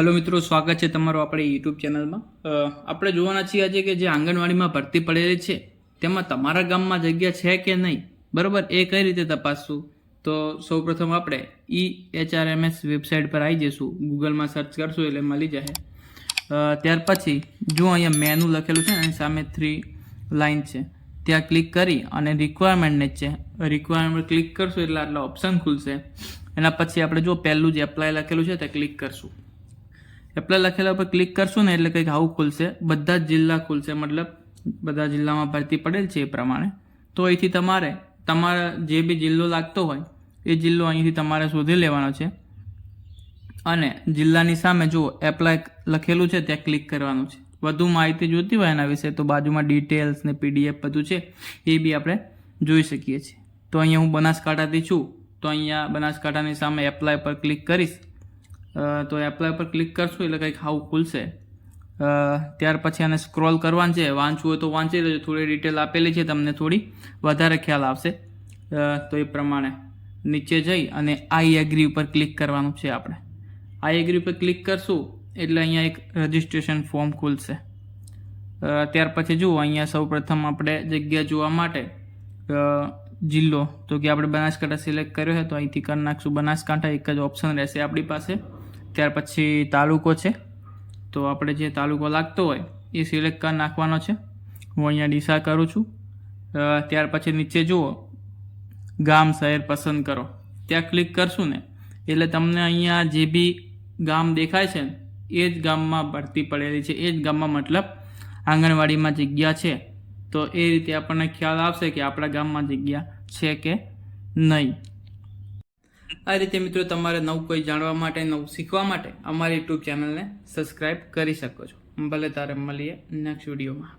Hello મિત્રો, સ્વાગત છે તમારું આપણે યુટ્યુબ ચેનલમાં. આપણે જોવાના છીએ આજે કે જે આંગણવાડીમાં ભરતી પડેલી છે, તેમાં તમારા ગામમાં જગ્યા છે કે નહીં? બરાબર? એ કઈ રીતે તપાસશું તો સૌપ્રથમ આપણે ઈ એચઆરએમએસ વેબસાઇટ પર આવી જઈશું. ગૂગલમાં સર્ચ કરશું એટલે મળી જશે ત્યાર પછી જો અહીંયા મેનુ લખેલું છે ને સામે થ્રી લાઇન છે. ત્યાં ક્લિક કરી અને રિક્વાયરમેન્ટને છે. રિક્વાયરમેન્ટ ક્લિક કરશું એટલે આટલા ઓપ્શન ખુલશે. એના પછી આપણે જો પહેલું જે એપ્લાય લખેલું છે તે ક્લિક કરશું. એપ્લાય લખેલા પર ક્લિક કરશું ને એટલે કંઈક આવું ખુલશે. બધા જ જિલ્લા ખુલશે. મતલબ બધા જિલ્લામાં ભરતી પડેલ છે એ પ્રમાણે. તો અહીંથી તમારે, તમારા જે બી જિલ્લો લાગતો હોય, એ જિલ્લો અહીંથી તમારે શોધી લેવાનો છે. અને જિલ્લાની સામે જુઓ એપ્લાય લખેલું છે, ત્યાં ક્લિક કરવાનું છે. વધુ માહિતી જોઈતી હોય એના વિશે તો બાજુમાં ડિટેલ્સ ને પીડીએફ બધું છે, એ બી આપણે જોઈ શકીએ છીએ. તો અહીંયા હું બનાસકાંઠાથી છું. તો અહીંયા બનાસકાંઠાની સામે એપ્લાય પર ક્લિક કરીશ. તો એપ્લાય પર ક્લિક કરશું એટલે કંઈક આવું ખુલશે. ત્યાર પછી આને સ્ક્રોલ કરવાનું છે. વાંચવું હોય તો વાંચી લેજો. થોડી ડિટેલ આપેલી છે, તમને થોડી વધારે ખ્યાલ આવશે. તો એ પ્રમાણે નીચે જઈ અને આઈ એગ્રી ઉપર ક્લિક કરવાનું છે આપણે. આઈ એગ્રી ઉપર ક્લિક કરશું એટલે અહીંયા એક રજિસ્ટ્રેશન ફોર્મ ખુલશે. ત્યાર પછી જુઓ, અહીંયા સૌ પ્રથમ આપણે જગ્યા જોવા માટે જિલ્લો. તો કે આપણે બનાસકાંઠા સિલેક્ટ કર્યો છે, તો અહીંથી કરી નાખશું. બનાસકાંઠા એક જ ઓપ્શન રહેશે આપણી પાસે. ત્યાર પછી તાલુકો છે. તો આપણે જે તાલુકો લાગતો હોય, એ સિલેક્ટ કરી નાખવાનો છે. હું અહીંયા ડીસા કરું છું. ત્યાર પછી નીચે જુઓ. ગામ, શહેર પસંદ કરો. ત્યાં ક્લિક કરશું ને, એટલે તમને અહીંયા જે બી ગામ દેખાય છે, એ જ ગામમાં ભરતી પડેલી છે. એ જ ગામમાં મતલબ આંગણવાડીમાં જગ્યા છે. તો એ રીતે આપણને ખ્યાલ આવશે કે આપણા ગામમાં જગ્યા છે કે નહીં. આ રીતે મિત્રો તમારે નવું કોઈ જાણવા માટે, નવું શીખવા માટે અમારી યુટ્યુબ ચેનલને સબસ્ક્રાઈબ કરી શકો છો. ભલે તારે મળીએ નેક્સ્ટ વિડીયોમાં